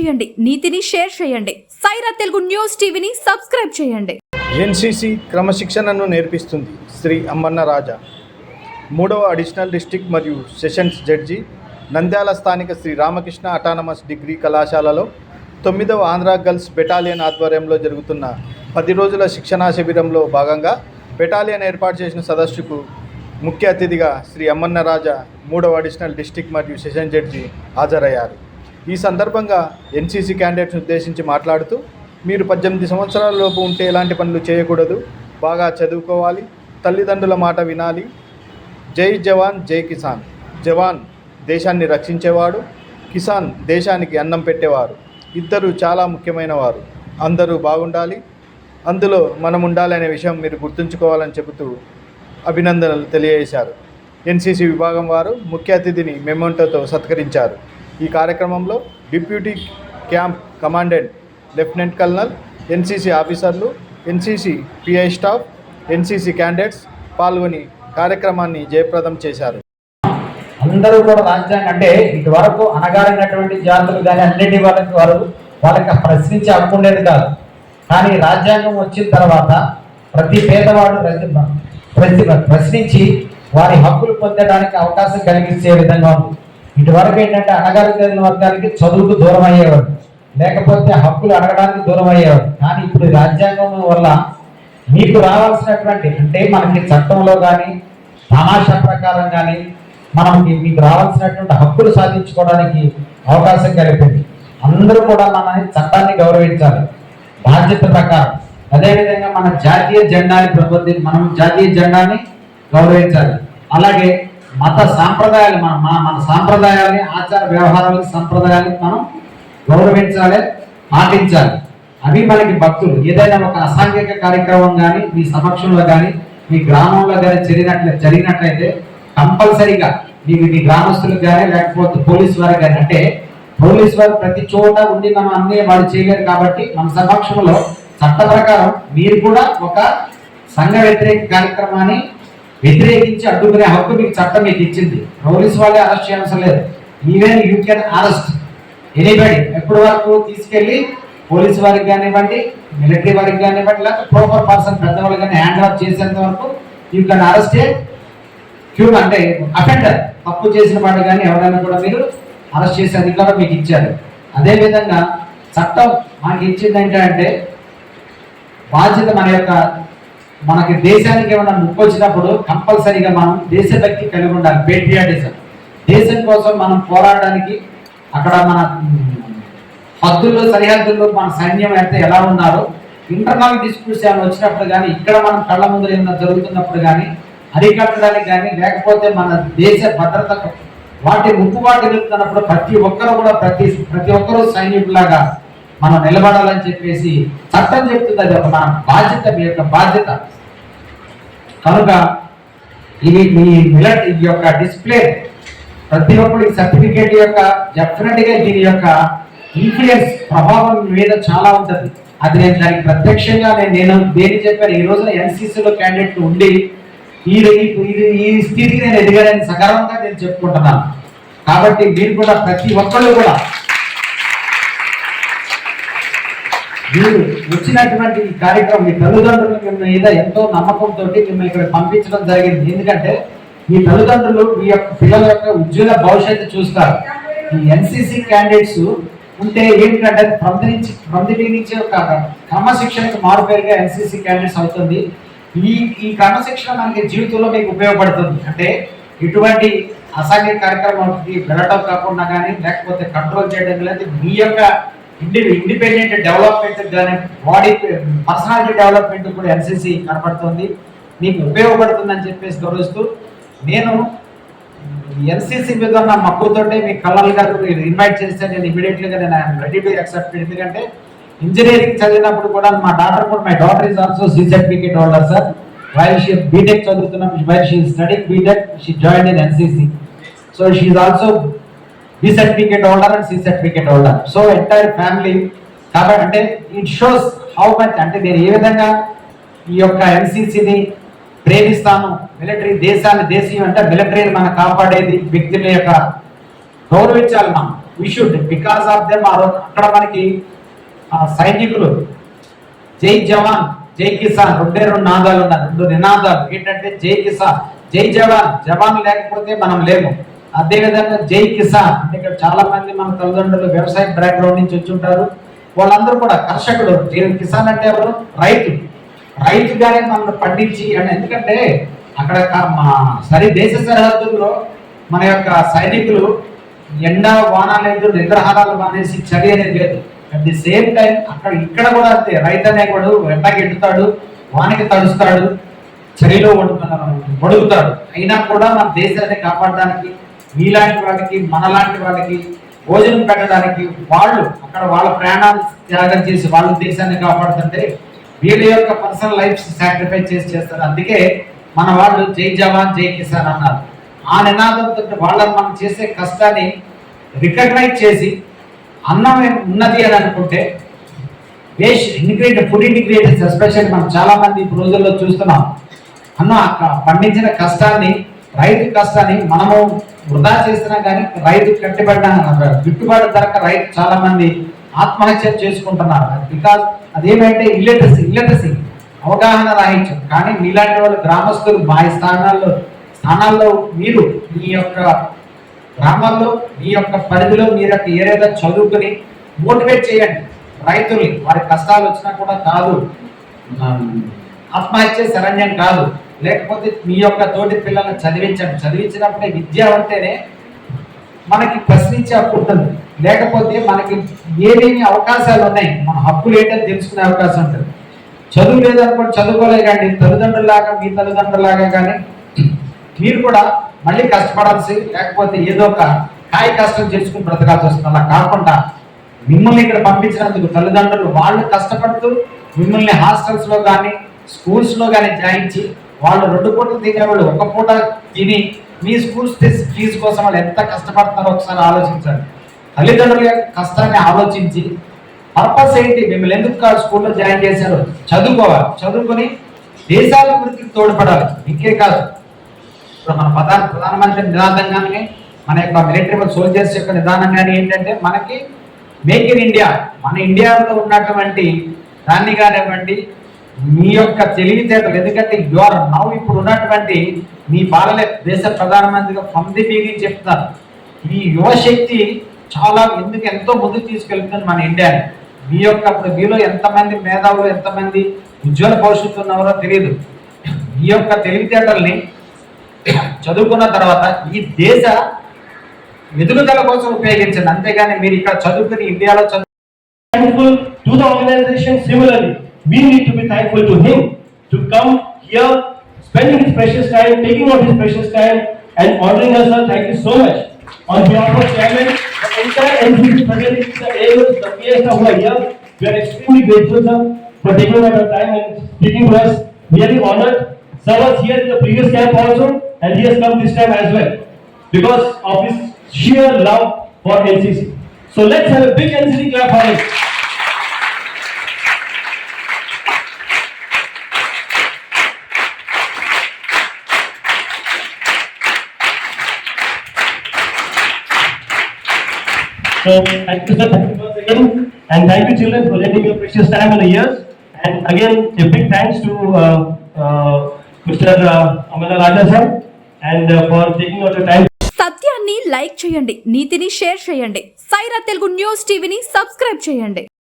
చేయండి నీతిని షేర్ చేయండి. సైరా తెలుగు న్యూస్ టీవీని సబ్స్క్రైబ్ చేయండి. ఎన్సిసి క్రమశిక్షణను నేర్పిస్తుంది శ్రీ అమ్మన్న రాజా. మూడవ అడిషనల్ డిస్ట్రిక్ట్ మరియు సెషన్స్ జడ్జి నంద్యాల స్థానిక శ్రీ రామకృష్ణ అటానమస్ డిగ్రీ కళాశాలలో తొమ్మిదవ ఆంధ్ర గర్ల్స్ బెటాలియన్ ఆధ్వర్యంలో జరుగుతున్న పది రోజుల శిక్షణా శిబిరంలో భాగంగా బెటాలియన్ ఏర్పాటు చేసిన సదస్సుకు ముఖ్య అతిథిగా శ్రీ అమ్మన్న రాజా మూడవ అడిషనల్ డిస్ట్రిక్ట్ మరియు సెషన్ జడ్జి హాజరయ్యారు. ఈ సందర్భంగా ఎన్సీసీ క్యాండిడేట్స్ ఉద్దేశించి మాట్లాడుతూ మీరు పద్దెనిమిది సంవత్సరాల లోపు ఉంటే ఎలాంటి పనులు చేయకూడదు బాగా చదువుకోవాలి తల్లిదండ్రుల మాట వినాలి. జై జవాన్ జై కిసాన్. జవాన్ దేశాన్ని రక్షించేవాడు కిసాన్ దేశానికి అన్నం పెట్టేవారు. ఇద్దరు చాలా ముఖ్యమైన వారు. అందరూ బాగుండాలి. అందులో మనం ఉండాలనే విషయం మీరు గుర్తుంచుకోవాలని చెబుతూ అభినందనలు తెలియజేశారు. ఎన్సీసీ విభాగం వారు ముఖ్య అతిథిని మెమోంటోతో సత్కరించారు. ఈ కార్యక్రమంలో deputy camp commandant lieutenant colonel NCC ఆఫీసర్లు NCC PI staff NCC candidates పాల్గొని కార్యక్రమాన్ని జయప్రదం చేశారు. అందరూ కూడా రాజ్యాంగం అంటే ఇటు వరకు అనగారినటువంటి జాతులు కానీ అన్నిటి వాళ్ళకి వారు వాళ్ళకి ప్రశ్నించే హక్కు ఉండేది కాదు. కానీ రాజ్యాంగం వచ్చిన తర్వాత ప్రతి పేదవాడు ప్రశ్నించి వారి హక్కులు పొందడానికి అవకాశం కలిగించే విధంగా ఉంది. ఇటువరకు ఏంటంటే అనగారిన వర్గానికి చదువుకు దూరం అయ్యేవాడు లేకపోతే హక్కులు అడగడానికి దూరం అయ్యేవాడు కానీ ఇప్పుడు రాజ్యాంగం వల్ల మీకు రావాల్సినటువంటి అంటే మనకి చట్టంలో కానీ తమాషా ప్రకారం కానీ మనకి మీకు రావాల్సినటువంటి హక్కులు సాధించుకోవడానికి అవకాశం కలిపింది అందరూ కూడా మన చట్టాన్ని గౌరవించాలి. బాధ్యత ప్రకారం. అదేవిధంగా మన జాతీయ జెండాని ప్రబోధి మనం జాతీయ జెండాని గౌరవించాలి. అలాగే మత సాంప్రదాయాలు మన మన- మన సాంప్రదాయాలని ఆచార వ్యవహారాలని సంప్రదాయాన్ని మనం గౌరవించాలి పాటించాలి. అవి మనకి భక్తులు. ఏదైనా ఒక అసాంఘిక కార్యక్రమం కానీ మీ సమక్షంలో కానీ మీ గ్రామంలో కానీ జరిగినట్లు జరిగినట్లయితే కంపల్సరీగా మీకు మీ గ్రామస్తులకు కానీ లేకపోతే పోలీస్ వారికి కానీ అంటే పోలీస్ వారు ప్రతి చోట ఉండి మనం అన్ని వాళ్ళు చేయలేరు కాబట్టి మన సమక్షంలో చట్ట ప్రకారం మీరు కూడా ఒక సంఘ వ్యతిరేక కార్యక్రమాన్ని వ్యతిరేకించి అడ్డుకునే హక్కు మీకు చట్టం మీకు ఇచ్చింది. పోలీస్ వాళ్ళే అరెస్ట్ చేయాల్సిన లేదు even you can arrest anybody. ఎప్పటి వరకు తీసుకెళ్ళి పోలీస్ వారికి కానివ్వండి మిలిటరీ వారికి కానివ్వండి లేకపోతే ప్రాపర్ పర్సన్ పెద్దవాళ్ళు కానీ హ్యాండ్ ఆఫ్ చేసేంత వరకు యూ కెన్ అరెస్ట్ క్యూ అంటే అఫెండర్ తప్పు చేసిన వాడు కానీ ఎవరైనా కూడా మీరు అరెస్ట్ చేసే అధికారం మీకు ఇచ్చారు. అదేవిధంగా చట్టం మనకి ఇచ్చింది ఏంటంటే బాధ్యత మన యొక్క మనకి దేశానికి ఏమైనా ముప్పు వచ్చినప్పుడు కంపల్సరీగా మనం దేశభక్తి కలిగి ఉండాలి పేట్రియాటిజం దేశం కోసం మనం పోరాడడానికి అక్కడ మన హద్దుల్లో సరిహద్దుల్లో మన సైన్యం అయితే ఎలా ఉన్నారో ఇంటర్నల్ డిస్ప్యూట్స్ ఏమైనా వచ్చినప్పుడు కానీ ఇక్కడ మనం కళ్ళ ముందు ఏమైనా జరుగుతున్నప్పుడు కానీ అరికట్టడానికి కానీ లేకపోతే మన దేశ భద్రతకు వాటి ముప్పు వాటి వెళ్తున్నప్పుడు ప్రతి ఒక్కరు కూడా ప్రతి ప్రతి ఒక్కరూ సైనికులాగా మనం నిలబడాలని చెప్పేసి చట్టం చెప్తుంది అది ఒక మన బాధ్యత మీ యొక్క బాధ్యత. కనుక ఇది మీ మిలట్ ఈ యొక్క డిస్ప్లే ప్రతి ఒక్కరు సర్టిఫికేట్ యొక్క డెఫినెట్గా దీని యొక్క ఇన్ఫ్లుయెన్స్ ప్రభావం మీద చాలా ఉంటుంది. అది నేను దానికి ప్రత్యక్షంగా నేను నేను దేని చెప్పాను ఈ రోజున ఎన్సీసీలో క్యాండిడేట్ ఉండి ఈ ఇది ఈ స్థితికి నేను ఎదిగానని సకాలంగా నేను చెప్పుకుంటున్నాను. కాబట్టి మీరు కూడా ప్రతి ఒక్కళ్ళు కూడా మీరు వచ్చినటువంటి ఈ కార్యక్రమం మీ తల్లిదండ్రులు మిమ్మల్ని మీద ఎంతో నమ్మకంతో మిమ్మల్ని ఇక్కడ పంపించడం జరిగింది. ఎందుకంటే మీ తల్లిదండ్రులు మీ యొక్క పిల్లల యొక్క ఉజ్వల భవిష్యత్తు చూస్తారు. ఈ ఎన్సీసీ క్యాండిడేట్స్ ఉంటే ఏంటంటే ప్రతి నుంచి ప్రతి నుంచి ఒక క్రమశిక్షణకు మారుపేరుగా ఎన్సీసీ క్యాండిడేట్స్ అవుతుంది. ఈ ఈ క్రమశిక్షణ మనకి జీవితంలో మీకు ఉపయోగపడుతుంది. అంటే ఇటువంటి అసాంఘిక కార్యక్రమాలకి వెళ్ళడం కాకుండా కానీ లేకపోతే కంట్రోల్ చేయడం లేదు మీ యొక్క ఇండి ఇండిపెండెంట్ డెవలప్మెంట్ కానీ బాడీ పర్సనాలిటీ డెవలప్మెంట్ కూడా ఎన్సీసీ కనపడుతుంది. మీకు ఉపయోగపడుతుందని చెప్పేసి గౌరవిస్తూ నేను ఎన్సీసీ మీద ఉన్న మక్కువతోటే మీ కళ్ళల్ గారు మీరు ఇన్వైట్ చేస్తే నేను ఇమీడియట్లీగా నేను రెడీ టు యాక్సెప్ట్ ఎందుకంటే ఇంజనీరింగ్ చదివినప్పుడు కూడా మా డాటర్ కూడా my daughter is also C certificate holder sir while she B Tech చదువుతున్నాం while she study B Tech she join in NCC so she also B certificate holder and C certificate holder so entire family కాబట్టి అంటే it shows how much అంటే నేను ఏ విధంగా ఈ యొక్క ఎన్సీసీని ప్రేమిస్తాను. Military దేశాన్ని దేశీయం అంటే మిలిటరీని మనం కాపాడేది వ్యక్తుల యొక్క గౌరవించాలి మనం. We should because of them అక్కడ మనకి సైనికులు జై జవాన్ జై కిసాన్ రెండే రెండు నాదాలు ఉన్నాయి రెండు నినాదాలు. ఏంటంటే జై కిసాన్ జై జవాన్ జవాన్ లేకపోతే మనం లేము. అదే విధంగా జై కిసాన్. అంటే ఇక్కడ చాలా మంది మన తల్లిదండ్రులు వ్యవసాయ బ్యాక్గ్రౌండ్ నుంచి వచ్చి ఉంటారు. వాళ్ళందరూ కూడా కర్షకుడు. జై కిసాన్ అంటే ఎవరు? రైతు. రైతుగానే మనం పండించి అని. ఎందుకంటే అక్కడ మా సరి దేశ సరిహద్దుల్లో మన యొక్క సైనికులు ఎండ వాన లేదు నిద్రహారాలు మానేసి చలి అనేది లేదు. అట్ ది సేమ్ టైం అక్కడ ఇక్కడ కూడా అంతే. రైతు అనేవాడు ఎండకి ఎండుతాడు వానకి తడుస్తాడు చలిలో వడుగుతాడు. అయినా కూడా మన దేశాన్ని కాపాడడానికి మీలాంటి వాళ్ళకి మనలాంటి వాళ్ళకి భోజనం పెట్టడానికి వాళ్ళు అక్కడ వాళ్ళ ప్రాణాలు త్యాగం చేసి వాళ్ళ దేశాన్ని కాపాడుతుంటే వీళ్ళ యొక్క పర్సనల్ లైఫ్ సాక్రిఫైస్ చేసి చేస్తారు. అందుకే మన వాళ్ళు జై జవాన్ జై కిసాన్ అన్నారు. ఆ నినాదంతో వాళ్ళని మనం చేసే కష్టాన్ని రికగ్నైజ్ చేసి అన్నం ఉన్నది అని అనుకుంటే waste integrated food integrated especially మనం చాలామంది ఇప్పుడు రోజుల్లో చూస్తున్నాం. అన్న పండించిన కష్టాన్ని రైతు కష్టాన్ని మనము వృధా చేసినా కానీ రైతు కట్టుబడిన గిట్టుబాటు ధరక రైతు చాలా మంది ఆత్మహత్య చేసుకుంటున్నారు. బికాస్ అదేమంటే ఇల్లెటసీ ఇల్లెటసీ అవగాహన రాయించారు కానీ మీలాంటి వాళ్ళు గ్రామస్తులు మా స్థానాల్లో స్థానాల్లో మీరు మీ యొక్క గ్రామాల్లో మీ యొక్క పరిధిలో మీరు యొక్క ఏరియాలో చదువుకుని మోటివేట్ చేయండి. రైతుల్ని. వారి కష్టాలు వచ్చినా కూడా కాదు. ఆత్మహత్య శరణ్యం కాదు. లేకపోతే మీ యొక్క తోటి పిల్లల్ని చదివించండి. చదివించినప్పుడే విద్య ఉంటేనే మనకి ప్రశ్నించే హక్కు ఉంటుంది. లేకపోతే మనకి ఏమేమి అవకాశాలు ఉన్నాయి? మన హక్కులు ఏంటని తెలుసుకునే అవకాశం ఉంటుంది. చదువు లేదనుకోండి చదువుకోలే కానీ తల్లిదండ్రులాగా మీ తల్లిదండ్రులాగా కానీ మీరు కూడా మళ్ళీ కష్టపడాల్సి లేకపోతే ఏదో ఒక కాయ కష్టం చేసుకుని బ్రతకాల్సి వస్తుంది. అలా కాకుండా మిమ్మల్ని ఇక్కడ పంపించినందుకు తల్లిదండ్రులు వాళ్ళు కష్టపడుతూ మిమ్మల్ని హాస్టల్స్లో కానీ స్కూల్స్లో కానీ జాయించి వాళ్ళు రెండు పూటలు తినేవాళ్ళు ఒక పూట తిని మీ స్కూల్ ఫీజు కోసం వాళ్ళు ఎంత కష్టపడతారో ఒకసారి ఆలోచించండి. తల్లిదండ్రుల యొక్క కష్టాన్ని ఆలోచించి పర్పస్ ఏంటి? మిమ్మల్ని ఎందుకు స్కూల్లో జాయిన్ చేశారు? చదువుకోవాలి. చదువుకొని దేశాల తోడ్పడాలి. ఇంకే కాదు. ఇప్పుడు మన ప్రధాన ప్రధానమంత్రి నినాదం కానీ మన యొక్క మిలిటరీ సోల్జర్స్ యొక్క నిదానం కానీ ఏంటంటే మనకి మేక్ ఇన్ ఇండియా. మన ఇండియాలో ఉన్నటువంటి దాన్ని కానివ్వండి మీ యొక్క తెలివితేటలు ఎందుకంటే యువర్ నౌ ఇప్పుడు ఉన్నటువంటి మీ బాలలే దేశ ప్రధానమంత్రిగా ఫ్రమ్ ది బిగినింగ్ చెప్తున్నారు. ఈ యువశక్తి చాలా ఎందుకు ఎంతో ముందుకు తీసుకెళ్తుంది మన ఇండియాని మీ యొక్క ఇప్పుడు మీలో ఎంతమంది మేధావులు ఎంతమంది ఉజ్వల భవిష్యత్తు ఉన్నారో తెలియదు మీ యొక్క తెలివితేటల్ని చదువుకున్న తర్వాత ఈ దేశ ఎదుగుదల కోసం ఉపయోగించండి. అంతేగాని మీరు ఇక్కడ చదువుకుని ఇండియాలో చదువు thankful the organization similarly We need to be thankful to him to come here, spending his precious time, taking out his precious time, and honoring us. Sir, thank you so much. On behalf of chairman, the entire NCC fraternity, the AOs, the PS who are here, we are extremely grateful, sir, for taking out your time and speaking to us. Really honored. Sir was here in the previous camp also, and he has come this time as well because of his sheer love for NCC. So let's have a big NCC clap for him. So thank you sir, thank you once again, and thank you children for lending your precious time and years. And again, a big thanks to uh, uh, Mr. Uh, Amala Raja sir, and uh, for taking out your time. సత్యాన్ని like చేయండి నీతిని share చేయండి Saira Telugu news టీవీని subscribe చేయండి